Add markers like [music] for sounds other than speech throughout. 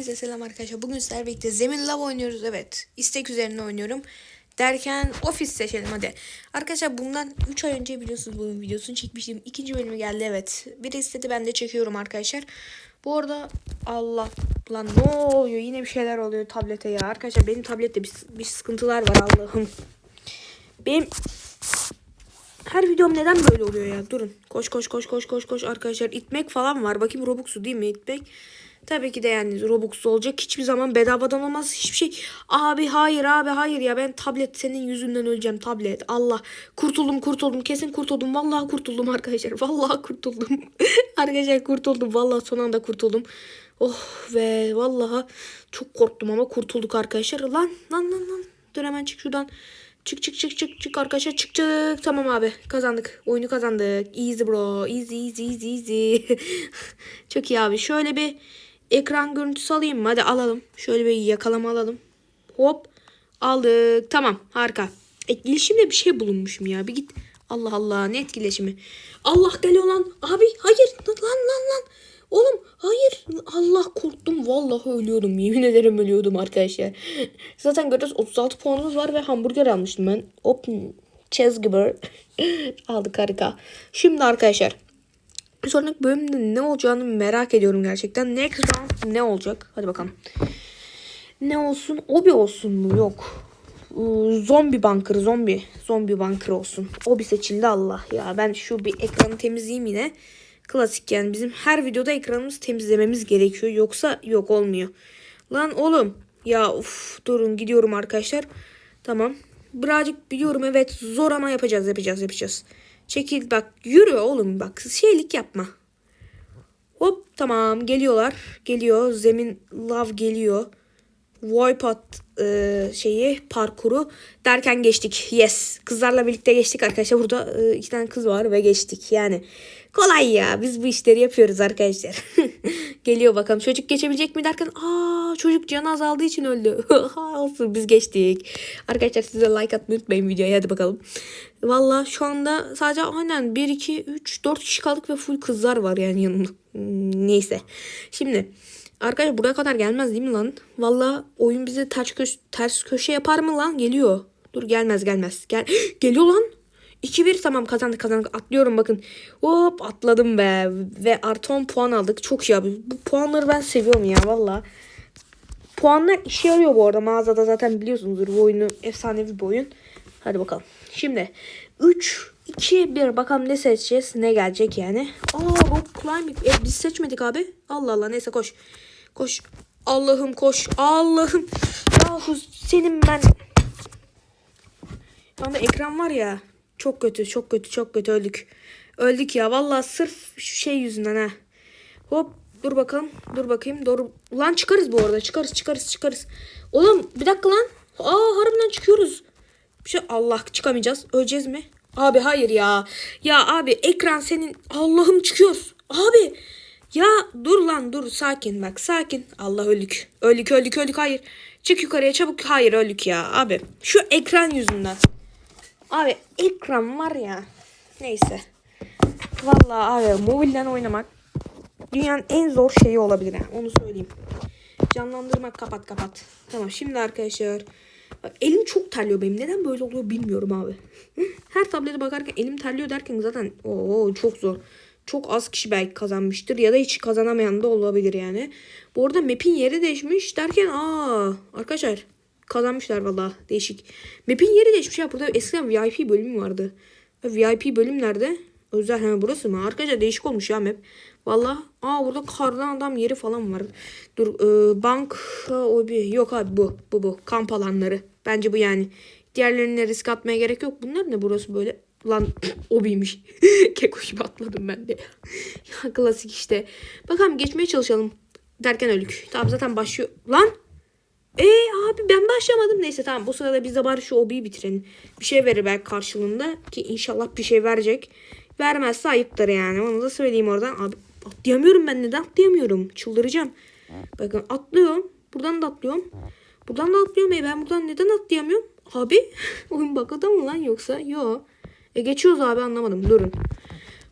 Hepinize selam arkadaşlar. Bugün sizlerle birlikte Zemin Love oynuyoruz. Evet. istek üzerine oynuyorum. Derken ofis seçelim hadi. Arkadaşlar bundan 3 ay önce biliyorsunuz bunun videosunu çekmiştim. İkinci bölümü geldi evet. Biri istedi ben de çekiyorum arkadaşlar. Bu arada Allah lan ne oluyor yine bir şeyler oluyor tablete ya. Arkadaşlar benim tablette bir, bir sıkıntılar var Allah'ım. Benim her videom neden böyle oluyor ya? Durun. Koş koş koş koş koş koş arkadaşlar. itmek falan var. Bakayım Robux'u değil mi itmek? Tabii ki de yani Robux'u olacak. Hiçbir zaman bedavadan olmaz. Hiçbir şey. Abi hayır abi hayır ya. Ben tablet senin yüzünden öleceğim tablet. Allah. Kurtuldum kurtuldum. Kesin kurtuldum. Vallahi kurtuldum arkadaşlar. Vallahi kurtuldum. [laughs] arkadaşlar kurtuldum. Vallahi son anda kurtuldum. Oh ve vallahi çok korktum ama kurtulduk arkadaşlar. Lan lan lan lan. Dur hemen çık şuradan. Çık çık çık çık çık arkadaşlar çık çık. Tamam abi kazandık. Oyunu kazandık. Easy bro. Easy easy easy easy. [laughs] Çok iyi abi. Şöyle bir ekran görüntüsü alayım mı? Hadi alalım. Şöyle bir yakalama alalım. Hop. Aldık. Tamam harika. Etkileşimde bir şey bulunmuşum ya. Bir git. Allah Allah ne etkileşimi. Allah geliyor lan. Abi hayır. Lan lan lan. Oğlum hayır. Allah korktum. Vallahi ölüyordum. Yemin ederim ölüyordum arkadaşlar. [laughs] Zaten görüyoruz 36 puanımız var ve hamburger almıştım ben. Hop. Cheeseburger. [laughs] Aldık harika. Şimdi arkadaşlar. Bir sonraki bölümde ne olacağını merak ediyorum gerçekten. Next round ne olacak? Hadi bakalım. Ne olsun? Obi olsun mu? Yok. Ee, Zombi bunker, zombi. Zombi bunker olsun. Obi seçildi Allah ya. Ben şu bir ekranı temizleyeyim yine. Klasik yani bizim her videoda ekranımızı temizlememiz gerekiyor. Yoksa yok olmuyor. Lan oğlum. Ya uf durun gidiyorum arkadaşlar. Tamam. Birazcık biliyorum evet zor ama yapacağız yapacağız yapacağız. Çekil bak yürü oğlum bak şeylik yapma. Hop tamam geliyorlar. Geliyor zemin lav geliyor. Wipeout e, şeyi parkuru derken geçtik. Yes. Kızlarla birlikte geçtik arkadaşlar. Burada e, iki tane kız var ve geçtik. Yani kolay ya. Biz bu işleri yapıyoruz arkadaşlar. [laughs] Geliyor bakalım. Çocuk geçebilecek mi derken aa çocuk canı azaldığı için öldü. [laughs] Olsun biz geçtik. Arkadaşlar size like atmayı unutmayın videoya. Hadi bakalım. Valla şu anda sadece aynen 1, 2, 3, 4 kişi kaldık ve full kızlar var yani yanımda. Hmm, Neyse. Şimdi Arkadaşlar buraya kadar gelmez değil mi lan? Valla oyun bize ters, köş ters köşe yapar mı lan? Geliyor. Dur gelmez gelmez. Gel [gasps] Geliyor lan. 2-1 tamam kazandık kazandık. Atlıyorum bakın. Hop atladım be. Ve artı 10 puan aldık. Çok iyi abi. Bu puanları ben seviyorum ya valla. Puanlar işe yarıyor bu arada. Mağazada zaten biliyorsunuzdur bu oyunu. Efsanevi bir oyun. Hadi bakalım. Şimdi 3, 2, 1 bakalım ne seçeceğiz. Ne gelecek yani. Aa rock climbing. E, biz seçmedik abi. Allah Allah neyse koş. Koş. Allah'ım koş. Allah'ım. Yahu senin ben. Şu ekran var ya. Çok kötü çok kötü çok kötü öldük. Öldük ya. Vallahi sırf şu şey yüzünden ha. Hop dur bakalım. Dur bakayım. Doğru. Lan çıkarız bu arada. Çıkarız çıkarız çıkarız. Oğlum bir dakika lan. Aa harbiden çıkıyoruz. Bir şey Allah çıkamayacağız. Öleceğiz mi? Abi hayır ya. Ya abi ekran senin Allah'ım çıkıyoruz. Abi ya dur lan dur sakin bak sakin. Allah öldük. Öldük öldük öldük hayır. Çık yukarıya çabuk. Hayır öldük ya abi. Şu ekran yüzünden. Abi ekran var ya. Neyse. Vallahi abi mobilden oynamak dünyanın en zor şeyi olabilir. ha, Onu söyleyeyim. Canlandırmak kapat kapat. Tamam şimdi arkadaşlar. Elim çok terliyor benim. Neden böyle oluyor bilmiyorum abi. [laughs] Her tablete bakarken elim terliyor derken zaten o çok zor. Çok az kişi belki kazanmıştır ya da hiç kazanamayan da olabilir yani. Bu arada map'in yeri değişmiş derken aa arkadaşlar kazanmışlar valla değişik. Map'in yeri değişmiş ya burada eskiden VIP bölümü vardı. VIP bölüm nerede? Özel ha burası mı? Arkadaşlar değişik olmuş ya map. Valla aa burada kardan adam yeri falan var. Dur e, bank o bir yok abi bu bu bu kamp alanları. Bence bu yani. Diğerlerine risk atmaya gerek yok. Bunlar ne burası böyle? Lan [clears throat] obiymiş. [laughs] Kekoş gibi atladım ben de. [laughs] ya klasik işte. Bakalım geçmeye çalışalım. Derken öldük. Tamam zaten başlıyor. Lan e abi ben başlamadım. Neyse tamam bu sırada biz de bari şu obiyi bitirelim. Bir şey verir belki karşılığında. Ki inşallah bir şey verecek. Vermezse ayıptır yani. Onu da söyleyeyim oradan. Abi atlayamıyorum ben. Neden atlayamıyorum? Çıldıracağım. Bakın atlıyorum. Buradan da atlıyorum. Buradan da atlıyorum. E ben buradan neden atlayamıyorum? Abi [laughs] oyun bakada mı lan yoksa? Yo. E geçiyoruz abi anlamadım. Durun.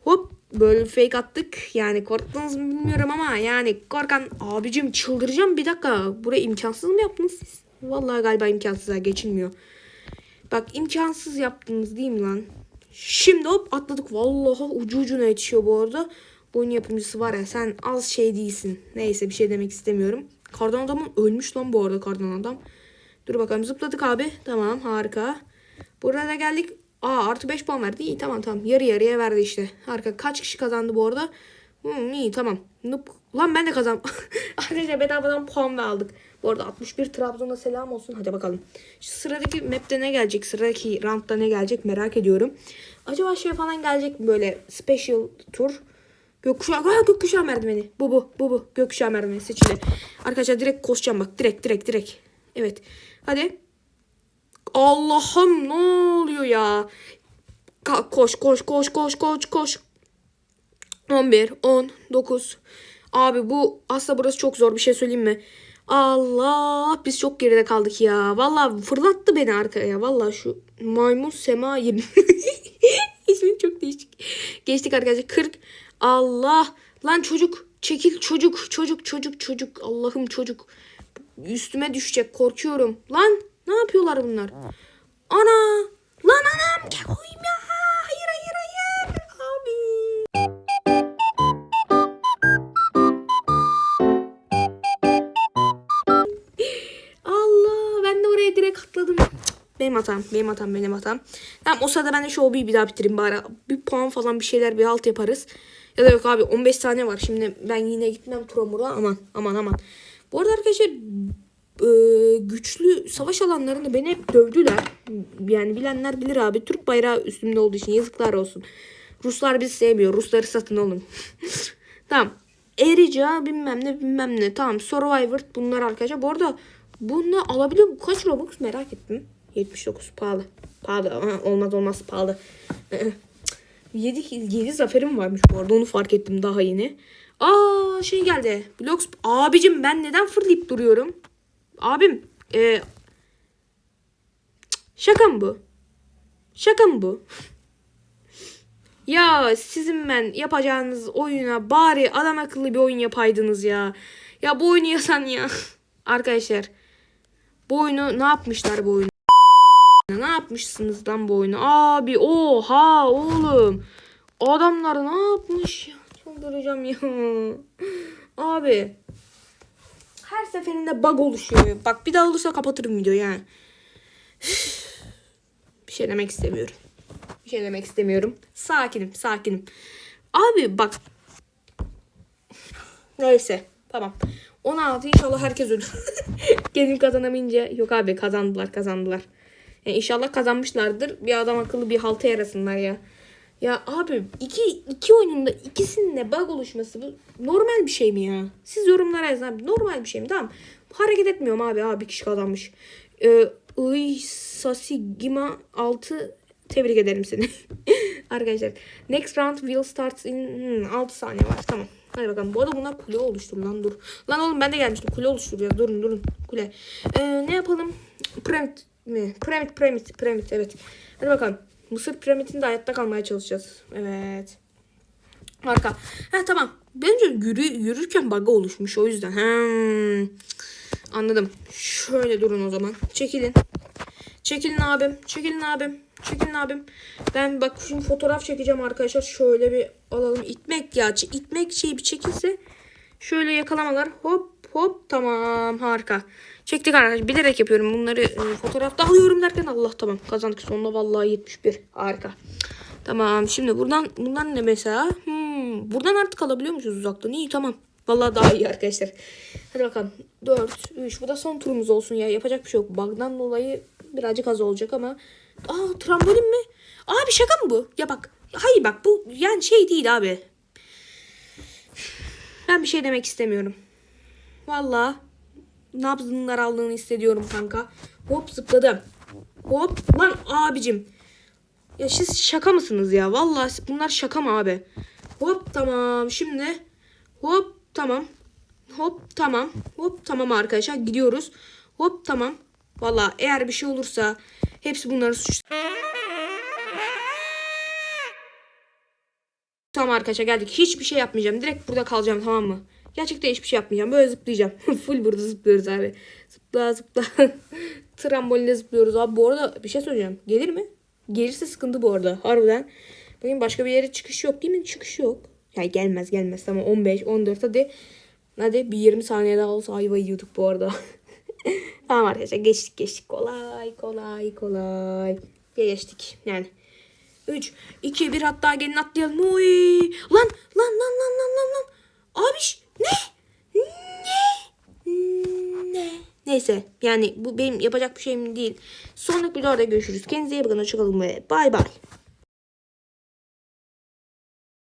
Hop böyle fake attık. Yani korktunuz mu bilmiyorum ama yani korkan abicim çıldıracağım bir dakika. Buraya imkansız mı yaptınız siz? Vallahi galiba imkansız ha geçilmiyor. Bak imkansız yaptınız değil mi lan? Şimdi hop atladık. Vallahi ucu ucuna yetişiyor bu arada. Bu oyun yapımcısı var ya sen az şey değilsin. Neyse bir şey demek istemiyorum. Kardan adamın ölmüş lan bu arada kardan adam. Dur bakalım zıpladık abi. Tamam harika. Burada da geldik. Aa artı 5 puan verdi. İyi tamam tamam. Yarı yarıya verdi işte. Harika. Kaç kişi kazandı bu arada? Hmm, iyi tamam. Nup. Lan ben de kazan. [laughs] Arkadaşlar bedavadan puan da aldık. Bu arada 61 Trabzon'a selam olsun. Hadi bakalım. Şu sıradaki map'te ne gelecek? Sıradaki roundda ne gelecek merak ediyorum. Acaba şey falan gelecek mi böyle special tur? Gökkuşağı, ha, gökkuşağı merdiveni. Bu bu bu bu. Gökkuşağı merdiveni seçili. Arkadaşlar direkt koşacağım bak. Direkt direkt direkt. Evet. Hadi. Allah'ım ne oluyor ya? Ka- koş koş koş koş koş koş. 11, 10, 9. Abi bu aslında burası çok zor bir şey söyleyeyim mi? Allah biz çok geride kaldık ya. Vallahi fırlattı beni arkaya. Vallahi şu maymun sema 20. [laughs] İsmi çok değişik. Geçtik arkadaşlar 40. Allah. Lan çocuk çekil çocuk çocuk çocuk çocuk. Allah'ım çocuk. Üstüme düşecek korkuyorum. Lan ne yapıyorlar bunlar? Ana. Lan anam. Gel koyayım ya. Hayır hayır hayır. Abi. Allah ben de oraya direkt atladım. Benim hatam, benim hatam, benim hatam. Tamam o sırada ben de şu hobiyi bir daha bitireyim bari. Bir puan falan bir şeyler bir halt yaparız. Ya da yok abi 15 tane var. Şimdi ben yine gitmem Turamur'a. Aman aman aman. Bu arada arkadaşlar e, güçlü savaş alanlarında beni hep dövdüler. Yani bilenler bilir abi. Türk bayrağı üstümde olduğu için yazıklar olsun. Ruslar bizi sevmiyor. Rusları satın alın. [laughs] tamam. Erica bilmem ne bilmem ne. Tamam Survivor bunlar arkadaşlar. Bu arada bunu alabiliyor mu? Kaç Robux merak ettim. 79 pahalı. Pahalı. Aha, olmaz olmaz pahalı. 7, 7 zaferim varmış bu arada. Onu fark ettim daha yeni. Aa şey geldi. Blox. Abicim ben neden fırlayıp duruyorum? Abim. E, şaka mı bu? Şaka mı bu? Ya sizin ben yapacağınız oyuna bari adam akıllı bir oyun yapaydınız ya. Ya bu oyunu yasan ya. [laughs] Arkadaşlar. Bu oyunu ne yapmışlar bu oyunu? Ne yapmışsınız lan bu oyunu? Abi oha oğlum. Adamlar ne yapmış ya? Çıldıracağım ya. [laughs] Abi. Her seferinde bug oluşuyor. Bak bir daha olursa kapatırım videoyu yani. bir şey demek istemiyorum. Bir şey demek istemiyorum. Sakinim, sakinim. Abi bak. Neyse. Tamam. 16 inşallah herkes ölür. [laughs] Kendim kazanamayınca yok abi kazandılar kazandılar. Yani inşallah kazanmışlardır. Bir adam akıllı bir halta yarasınlar ya. Ya abi iki, iki oyunun da ikisinde bug oluşması bu normal bir şey mi ya? Siz yorumlara yazın abi. Normal bir şey mi? Tamam. Hareket etmiyorum abi. Abi kişi kazanmış. Ee, Iy Sasigima 6 tebrik ederim seni. [laughs] Arkadaşlar. Next round will start in hmm, 6 saniye var. Tamam. Hadi bakalım. Bu arada bunlar kule oluştur lan dur. Lan oğlum ben de gelmiştim. Kule oluşturuyor. Durun durun. Kule. Ee, ne yapalım? Piramit mi? Piramit piramit piramit evet. Hadi bakalım. Mısır piramitinde hayatta kalmaya çalışacağız. Evet. Harika. Ha tamam. Bence yürü, yürürken bug oluşmuş o yüzden. Hmm. Anladım. Şöyle durun o zaman. Çekilin. Çekilin abim. Çekilin abim. Çekilin abim. Ben bak şimdi fotoğraf çekeceğim arkadaşlar. Şöyle bir alalım. İtmek ya. İtmek şeyi bir çekilse. Şöyle yakalamalar. Hop hop. Tamam. Harika. Çektik arkadaşlar. Bilerek yapıyorum. Bunları e, fotoğrafta alıyorum derken Allah tamam. Kazandık sonunda vallahi 71. Harika. Tamam. Şimdi buradan bundan ne mesela? Hmm, buradan artık alabiliyormuşuz uzaktan. İyi tamam. Vallahi daha iyi arkadaşlar. Hadi bakalım. 4, 3. Bu da son turumuz olsun ya. Yapacak bir şey yok. Bug'dan dolayı birazcık az olacak ama. Aa trambolin mi? Abi şaka mı bu? Ya bak. Hayır bak bu yani şey değil abi. Ben bir şey demek istemiyorum. Vallahi nabzının daraldığını hissediyorum kanka. Hop zıpladım. Hop lan abicim. Ya siz şaka mısınız ya? Vallahi bunlar şaka mı abi? Hop tamam. Şimdi hop tamam. Hop tamam. Hop tamam arkadaşlar gidiyoruz. Hop tamam. Vallahi eğer bir şey olursa hepsi bunların suç. Tamam arkadaşlar geldik. Hiçbir şey yapmayacağım. Direkt burada kalacağım tamam mı? Gerçekten hiçbir şey yapmayacağım. Böyle zıplayacağım. [laughs] Full burada zıplıyoruz abi. Zıpla zıpla. [laughs] Trambolinle zıplıyoruz abi. Bu arada bir şey söyleyeceğim. Gelir mi? Gelirse sıkıntı bu arada. Harbiden. Bakın başka bir yere çıkış yok değil mi? Çıkış yok. Ya gelmez gelmez. Tamam 15, 14 hadi. Hadi bir 20 saniye daha olsa ayva yiyorduk bu arada. [laughs] tamam arkadaşlar geçtik geçtik. Kolay kolay kolay. Geçtik yani. 3, 2, 1 hatta gelin atlayalım. Uy. Lan lan lan lan lan lan lan. Abiş ne? Ne? Ne? Neyse yani bu benim yapacak bir şeyim değil. Sonraki videoda görüşürüz. Kendinize iyi bakın. Hoşçakalın ve bay bay.